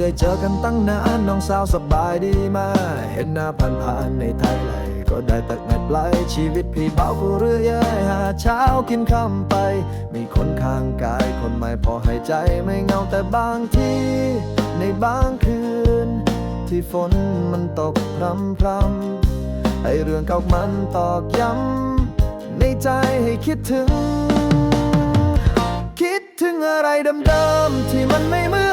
ได้เจอกันตั้งนานน้องสาวสบายดีมาเห็นหน้าผ่านผ่านๆในไทยไหลก็ได้แตักเงินปลายชีวิตพี่เบากูเรื่อยหาเช้ากินค่ำไป มีคนข้างกายคนใหม่พอให้ใจไม่เงาแต่บางทีในบางคืน ที่ฝนมันตกพรำพรำๆใหเรื่องเก่ามันตอกย้ำในใจให้คิดถึง คิดถึงอะไรเดิมๆที่มันไม่เหมือน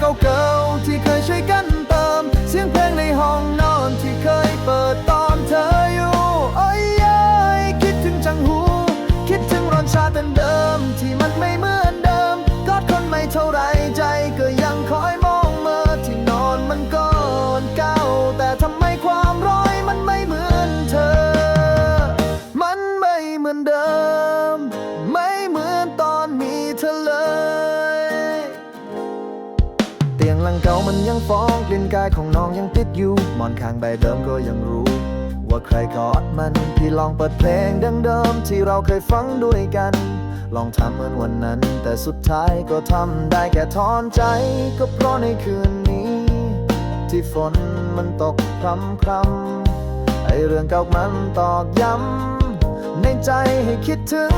เก่าๆที่เคยช่วยกันเติม เสียงเพลงในห้องนอนที่เคยเปิดตอนเธออยู่โอ้ยยคิดถึงจังหู คิดถึงรอนชาติเดิมที่มันไม่ ลังเก่ามันยังฟ้องกลิ่นกายของน้องยังติดอยู่ มอนข้างใบเดิมก็ยังรู้ ว่าใครกอดมัน พี่ลองเปิดเพลงเดิมๆที่เราเคยฟังด้วยกัน ลองทำเหมือนวันนั้น แต่สุดท้ายก็ทำได้แค่ถอนใจ ก็เพราะในคืนนี้ ที่ฝนมันตกพรำพรำไอเรื่องเก่ามันตอกย้ำในใจให้คิดถึง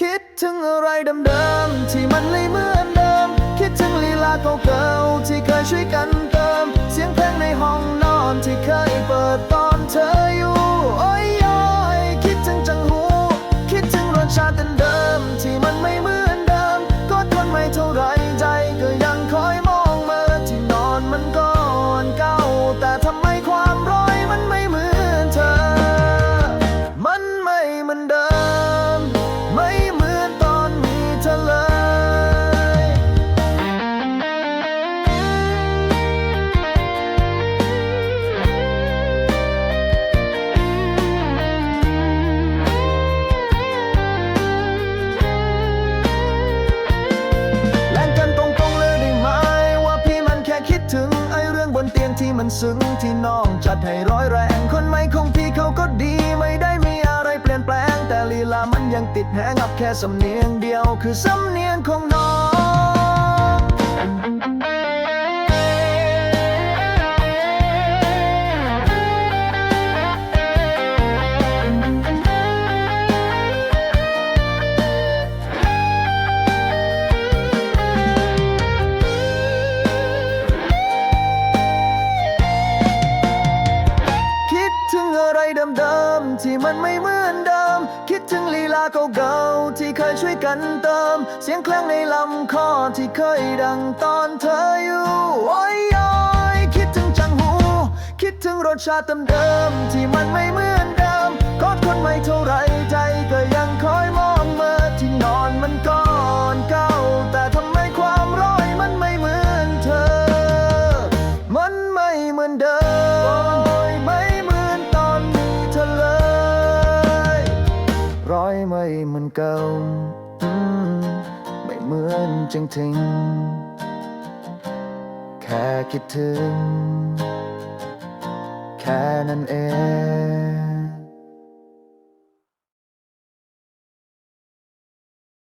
คิดถึงอะไรเดิมๆที่มันไม่เมื่อ ถึงลีลาเก่าๆที่เคยช่วยกัน มันซึ้งที่น้องจัดให้ร้อยแรง คนไม่คงพี่เขาก็ดีไม่ได้มีอะไรเปลี่ยนแปลง แต่ลีลามันยังติดแหงับแค่สำเนียงเดียว คือสำเนียงของน้อง อะไรเดิมๆที่มันไม่เหมือนเดิม คิดถึงลีลาเก่าๆที่เคยช่วยกันเติม เสียงแคลงในลำคอที่เคยดังตอนเธออยู่โอ้ยโอยคิดถึงจังหู คิดถึงรสชาติเดิมๆที่มันไม่เหมือนเดิมกอดคนไม่เท่าไรใจก็ยัง เก่าไม่เหมือนจริงแค่คิดถึง แค่นั้นเอง